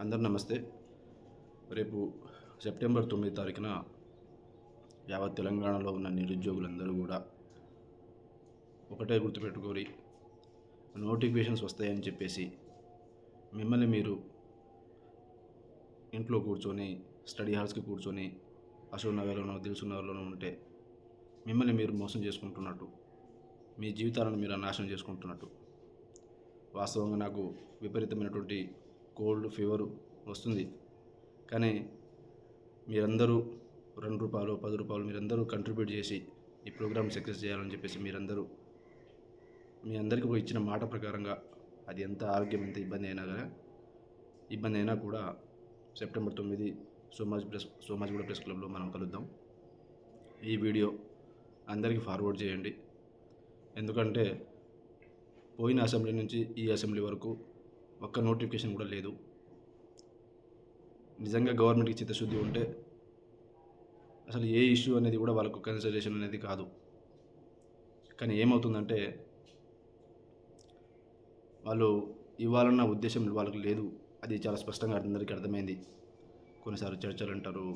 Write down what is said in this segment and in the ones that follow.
అందరు నమస్తే. రేపు సెప్టెంబర్ తొమ్మిది తారీఖున యావత్ తెలంగాణలో ఉన్న నిరుద్యోగులందరూ కూడా ఒకటే గుర్తుపెట్టుకోరి నోటిఫికేషన్స్ వస్తాయని చెప్పేసి మిమ్మల్ని మీరు ఇంట్లో కూర్చొని స్టడీ హాల్స్కి కూర్చొని అశోక్ నగర్లోనో ఉంటే మిమ్మల్ని మీరు మోసం చేసుకుంటున్నట్టు మీ జీవితాలను మీరు నాశనం చేసుకుంటున్నట్టు. వాస్తవంగా నాకు విపరీతమైనటువంటి కోల్డ్ ఫీవర్ వస్తుంది. కానీ మీరందరూ రెండు రూపాయలు పది రూపాయలు మీరందరూ కంట్రిబ్యూట్ చేసి ఈ ప్రోగ్రామ్ సక్సెస్ చేయాలని చెప్పేసి మీరందరూ మీ అందరికీ ఇచ్చిన మాట ప్రకారంగా అది ఎంత ఆరోగ్యం ఎంత ఇబ్బంది అయినా కదా ఇబ్బంది అయినా కూడా సెప్టెంబర్ తొమ్మిది సోమాజ్ ప్రెస్ సోమాజ్గూడ ప్రెస్ క్లబ్లో మనం కలుద్దాం. ఈ వీడియో అందరికీ ఫార్వర్డ్ చేయండి. ఎందుకంటే పోయిన అసెంబ్లీ నుంచి ఈ అసెంబ్లీ వరకు ఒక్క నోటిఫికేషన్ కూడా లేదు. నిజంగా గవర్నమెంట్కి చిత్తశుద్ధి ఉంటే అసలు ఏ ఇష్యూ అనేది కూడా వాళ్ళకు కన్సిడరేషన్ అనేది కాదు. కానీ ఏమవుతుందంటే వాళ్ళు ఇవ్వాలన్న ఉద్దేశం వాళ్ళకి లేదు. అది చాలా స్పష్టంగా అందరికీ అర్థమైంది. కొన్నిసార్లు చర్చలు అంటారు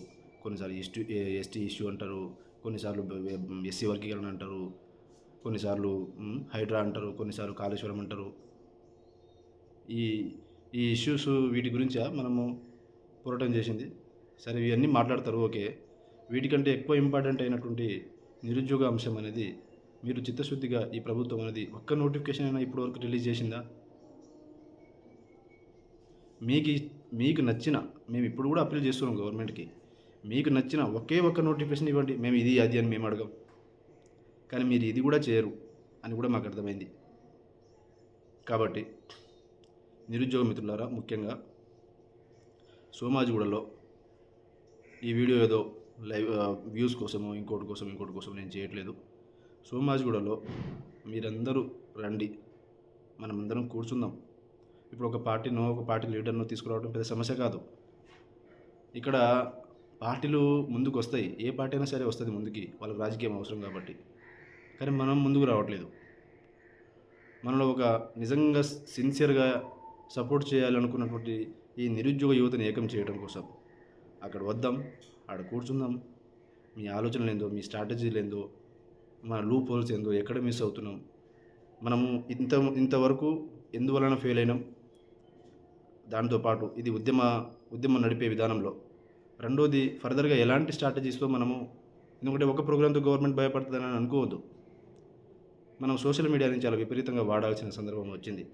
కొన్నిసార్లు ఇష్యూ ఎస్టీ ఇష్యూ అంటారు కొన్నిసార్లు ఎస్సీ వర్గీకరణ అంటారు కొన్నిసార్లు హైడ్రా అంటారు కొన్నిసార్లు కాళేశ్వరం అంటారు. ఈ ఈ ఇష్యూస్ వీటి గురించా మనము పోరాటం చేసింది? సరే ఇవన్నీ మాట్లాడతారు ఓకే. వీటికంటే ఎక్కువ ఇంపార్టెంట్ అయినటువంటి నిరుద్యోగ అంశం అనేది మీరు చిత్తశుద్ధిగా ఈ ప్రభుత్వం అనేది ఒక్క నోటిఫికేషన్ అయినా ఇప్పటివరకు రిలీజ్ చేసిందా? మీకు మీకు నచ్చిన మేము ఇప్పుడు కూడా అప్పీల్ చేస్తున్నాం గవర్నమెంట్కి మీకు నచ్చిన ఒకే ఒక్క నోటిఫికేషన్ ఇవ్వండి మేము ఇది అది అని మేము అడగం. కానీ మీరు ఇది కూడా చేయరు అని కూడా మాకు అర్థమైంది. కాబట్టి నిరుద్యోగ మిత్రులారా ముఖ్యంగా సోమాజిగూడలో ఈ వీడియో ఏదో లైవ్ వ్యూస్ కోసమో ఇంకోటి కోసం ఇంకోటి కోసం నేను చేయట్లేదు. సోమాజిగూడలో మీరందరూ రండి మనమందరం కూర్చుందాం. ఇప్పుడు ఒక పార్టీనో ఒక పార్టీ లీడర్నో తీసుకురావడం పెద్ద సమస్య కాదు. ఇక్కడ పార్టీలు ముందుకు వస్తాయి ఏ పార్టీ అయినా సరే వస్తుంది ముందుకి వాళ్ళకి రాజకీయం అవసరం కాబట్టి. కానీ మనం ముందుకు రావట్లేదు. మనలో ఒక నిజంగా సిన్సియర్గా సపోర్ట్ చేయాలనుకున్నటువంటి ఈ నిరుద్యోగ యువతని ఏకం చేయడం కోసం. అక్కడ వద్దాం ఆడ కూర్చుందాం. మీ ఆలోచనలు ఏందో మీ స్ట్రాటజీలు ఏందో మన లూప్ హోల్స్ ఏందో ఎక్కడ మిస్ అవుతున్నాం? మనము ఇంత ఇంతవరకు ఎందువలన ఫెయిల్ అయినాం? దాంతోపాటు ఇది ఉద్యమ ఉద్యమం నడిపే విధానంలో. రెండోది ఫర్దర్గా ఎలాంటి స్ట్రాటజీస్తో మనము ఎందుకంటే ఒక ప్రోగ్రామ్తో గవర్నమెంట్ భయపడుతుందని అనుకోవద్దు. మనం సోషల్ మీడియా నుంచి చాలా విపరీతంగా వాడాల్సిన సందర్భం వచ్చింది.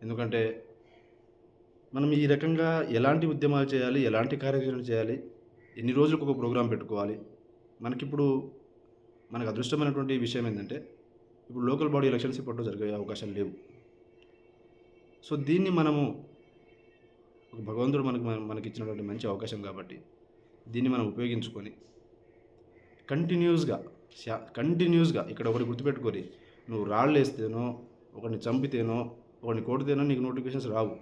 ఎందుకంటే మనం ఈ రకంగా ఎలాంటి ఉద్యమాలు చేయాలి ఎలాంటి కార్యాచరణ చేయాలి ఎన్ని రోజులకు ఒక ప్రోగ్రాం పెట్టుకోవాలి మనకిప్పుడు మనకు అదృష్టమైనటువంటి విషయం ఏంటంటే ఇప్పుడు లోకల్ బాడీ ఎలక్షన్స్ ఇప్పట్లో జరిగే అవకాశాలు లేవు. సో దీన్ని మనము ఒక భగవంతుడు మనకు మనకి ఇచ్చినటువంటి మంచి అవకాశం కాబట్టి దీన్ని మనం ఉపయోగించుకొని కంటిన్యూస్గా శా- కంటిన్యూస్గా ఇక్కడ ఒకటి గుర్తుపెట్టుకొని నువ్వు రాళ్ళు వేస్తేనో ఒకరిని చంపితేనో వాడిని కొడితేనో నీకు నోటిఫికేషన్స్ రావు.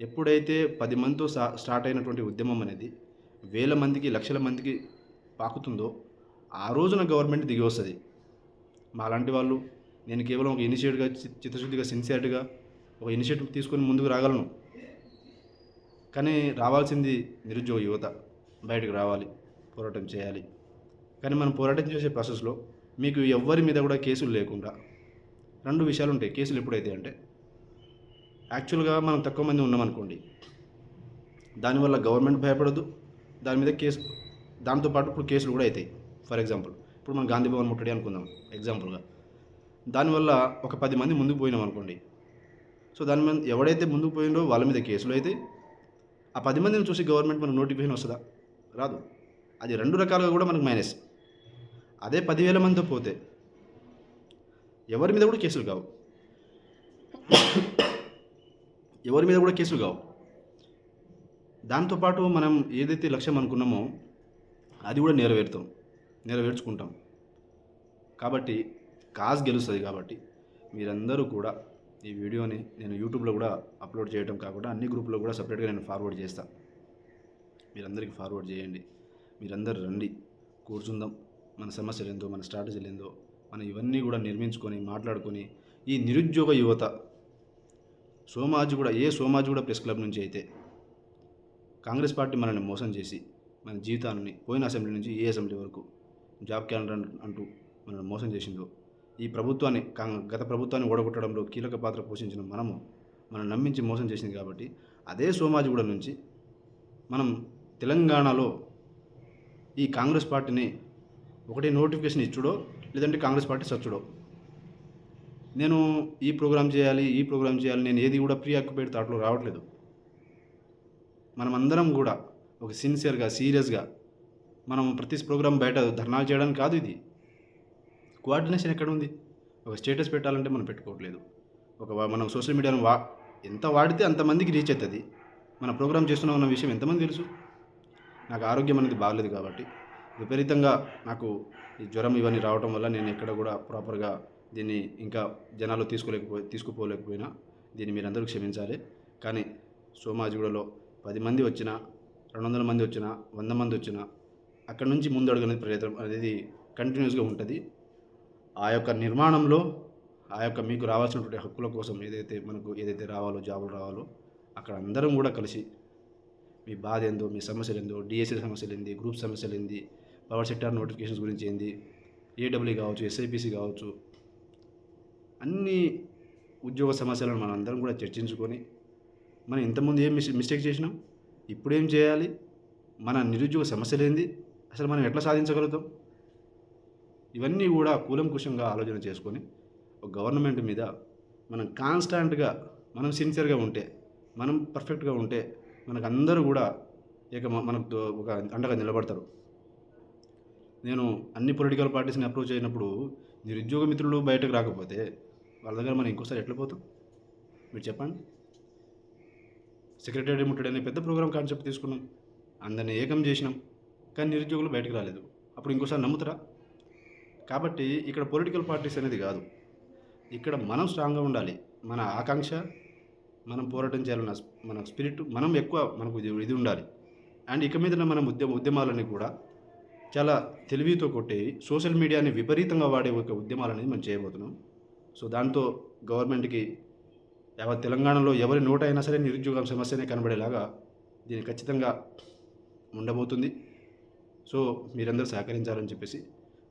ఎప్పుడైతే పది మందితో సా స్టార్ట్ అయినటువంటి ఉద్యమం అనేది వేల మందికి లక్షల మందికి పాకుతుందో ఆ రోజున గవర్నమెంట్ దిగి వస్తుంది. మాలాంటి వాళ్ళు నేను కేవలం ఒక ఇనిషియేట్గా చిత్తశుద్ధిగా సిన్సియర్గా ఒక ఇనిషియేటివ్ తీసుకొని ముందుకు రాగలను. కానీ రావాల్సింది నిరుద్యోగ యువత. బయటకు రావాలి పోరాటం చేయాలి. కానీ మనం పోరాటం చేసే ప్రాసెస్లో మీకు ఎవ్వరి మీద కూడా కేసులు లేకుండా రెండు విషయాలు ఉంటాయి కేసులు ఎప్పుడైతే అంటే యాక్చువల్గా మనం తక్కువ మంది ఉన్నామనుకోండి దానివల్ల గవర్నమెంట్ భయపడదు దాని మీద కేసు దాంతోపాటు ఇప్పుడు కేసులు కూడా అవుతాయి ఫర్ ఎగ్జాంపుల్ ఇప్పుడు మనం గాంధీ భవన్ ముట్టడి అనుకుందాం ఎగ్జాంపుల్గా దానివల్ల ఒక పది మంది ముందుకు పోయినాం అనుకోండి. సో దాని మీద ఎవడైతే ముందుకు పోయిండో వాళ్ళ మీద కేసులు అయితే ఆ పది మందిని చూసి గవర్నమెంట్ మనకు నోటిఫికేషన్ వస్తుందా? రాదు. అది రెండు రకాలుగా కూడా మనకు మైనస్ అదే పదివేల మందితో పోతే ఎవరి మీద కూడా కేసులు కావు. ఎవరి మీద కూడా కేసులు కావు. దాంతోపాటు మనం ఏదైతే లక్ష్యం అనుకున్నామో అది కూడా నెరవేరుతాం. నెరవేర్చుకుంటాం. కాబట్టి కాజ్ గెలుస్తుంది కాబట్టి మీరందరూ కూడా ఈ వీడియోని నేను యూట్యూబ్లో కూడా అప్లోడ్ చేయడం కాకుండా అన్ని గ్రూపులో కూడా సపరేట్గా నేను ఫార్వర్డ్ చేస్తాను మీరందరికీ ఫార్వర్డ్ చేయండి. మీరందరూ రండి. కూర్చుందాం. మన సమస్యలు ఏందో మన స్ట్రాటజీలు ఏందో మనం ఇవన్నీ కూడా నిర్మించుకొని మాట్లాడుకొని ఈ నిరుద్యోగ యువత సోమాజి కూడా ఏ సోమాజి కూడా ప్రెస్ క్లబ్ నుంచి అయితే కాంగ్రెస్ పార్టీ మనల్ని మోసం చేసి మన జీవితాన్ని పోయిన అసెంబ్లీ నుంచి ఏ అసెంబ్లీ వరకు జాబ్ క్యాలెండర్ అంటూ- అంటూ మనల్ని మోసం చేసిందో ఈ ప్రభుత్వాన్ని గత ప్రభుత్వాన్ని ఓడగొట్టడంలో కీలక పాత్ర పోషించిన మనము మనం నమ్మించి మోసం చేసింది కాబట్టి అదే సోమాజిగూడ నుంచి మనం తెలంగాణలో ఈ కాంగ్రెస్ పార్టీని ఒకటి నోటిఫికేషన్ ఇచ్చుడో లేదంటే కాంగ్రెస్ పార్టీ సచ్చుడో? నేను ఈ ప్రోగ్రామ్ చేయాలి ఈ ప్రోగ్రామ్ చేయాలి నేను ఏది కూడా ప్రీ ఆక్యుపైడ్ థాట్లో రావట్లేదు. మనమందరం కూడా ఒక సిన్సియర్గా సీరియస్గా మనం ప్రతి ప్రోగ్రామ్ బయట ధర్నాలు చేయడానికి కాదు ఇది. కోఆర్డినేషన్ ఎక్కడ ఉంది? ఒక స్టేటస్ పెట్టాలంటే మనం పెట్టుకోవట్లేదు. ఒక మనం సోషల్ మీడియాను వా ఎంత వాడితే అంతమందికి రీచ్ అవుతుంది మన ప్రోగ్రామ్ చేస్తున్నాం అన్న విషయం ఎంతమంది తెలుసు? నాకు ఆరోగ్యం అనేది బాగలేదు కాబట్టి. విపరీతంగా నాకు ఈ జ్వరం ఇవన్నీ రావటం వల్ల నేను ఎక్కడ కూడా ప్రాపర్గా దీన్ని ఇంకా జనాలు తీసుకోలేకపో తీసుకుపోలేకపోయినా దీన్ని మీరందరూ క్షమించాలి. కానీ సోమాజిగూడలో పది మంది వచ్చినా రెండు వందల మంది వచ్చినా వంద మంది వచ్చినా అక్కడ నుంచి ముందు అడుగు అనేది ప్రయత్నం అనేది కంటిన్యూస్గా ఉంటుంది. ఆ యొక్క నిర్మాణంలో ఆ యొక్క మీకు రావాల్సినటువంటి హక్కుల కోసం ఏదైతే మనకు ఏదైతే రావాలో జాబులు రావాలో అక్కడ అందరం కూడా కలిసి మీ బాధ ఏందో మీ సమస్యలు ఏందో డిఎస్సీ సమస్యలు ఏంది గ్రూప్ సమస్యలు ఏంది పవర్ సెక్టార్ నోటిఫికేషన్స్ గురించి ఏంది ఏడబ్ల్యూ కావచ్చు ఎస్ఐపిసి కావచ్చు అన్ని ఉద్యోగ సమస్యలను మనం అందరం కూడా చర్చించుకొని మనం ఇంతకుముందు ఏం మిస్ మిస్టేక్ చేసినాం? ఇప్పుడు ఏం చేయాలి? మన నిరుద్యోగ సమస్యలు ఏంది? అసలు మనం ఎట్లా సాధించగలుగుతాం? ఇవన్నీ కూడా కూలంకుషంగా ఆలోచన చేసుకొని ఒక గవర్నమెంట్ మీద మనం కాన్స్టాంట్గా మనం సిన్సియర్గా ఉంటే మనం పర్ఫెక్ట్గా ఉంటే మనకు అందరూ కూడా ఇక మనకు ఒక అండగా నిలబడతారు. నేను అన్ని పొలిటికల్ పార్టీస్ని అప్రోచ్ అయినప్పుడు నిరుద్యోగ మిత్రులు బయటకు రాకపోతే వాళ్ళ దగ్గర మనం ఇంకోసారి ఎట్లా పోతాం? మీరు చెప్పండి. సెక్రటరీ ముట్టడి అనే పెద్ద ప్రోగ్రామ్ కాన్సెప్ట్ తీసుకున్నాం. అందరిని ఏకం చేసినాం. కానీ నిరుద్యోగులు బయటకు రాలేదు. అప్పుడు ఇంకోసారి నమ్ముతారా? కాబట్టి ఇక్కడ పొలిటికల్ పార్టీస్ అనేది కాదు. ఇక్కడ మనం స్ట్రాంగ్గా ఉండాలి. మన ఆకాంక్ష మనం పోరాటం చేయాలన్న మన స్పిరిట్ మనం ఎక్కువ మనకు ఇది ఉండాలి. అండ్ ఇక మీద మనం ఉద్యమ ఉద్యమాలని కూడా చాలా తెలివితో కొట్టేవి సోషల్ మీడియాని విపరీతంగా వాడే ఒక ఉద్యమాలనేది మనం చేయబోతున్నాం. సో దాంతో గవర్నమెంట్కి యావత్ తెలంగాణలో ఎవరి నోట అయినా సరే నిరుద్యోగం సమస్యనే కనబడేలాగా దీన్ని ఖచ్చితంగా ఉండబోతుంది సో మీరందరూ సహకరించాలని చెప్పేసి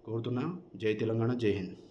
కోరుతున్నాను. జై తెలంగాణ జై హింద్.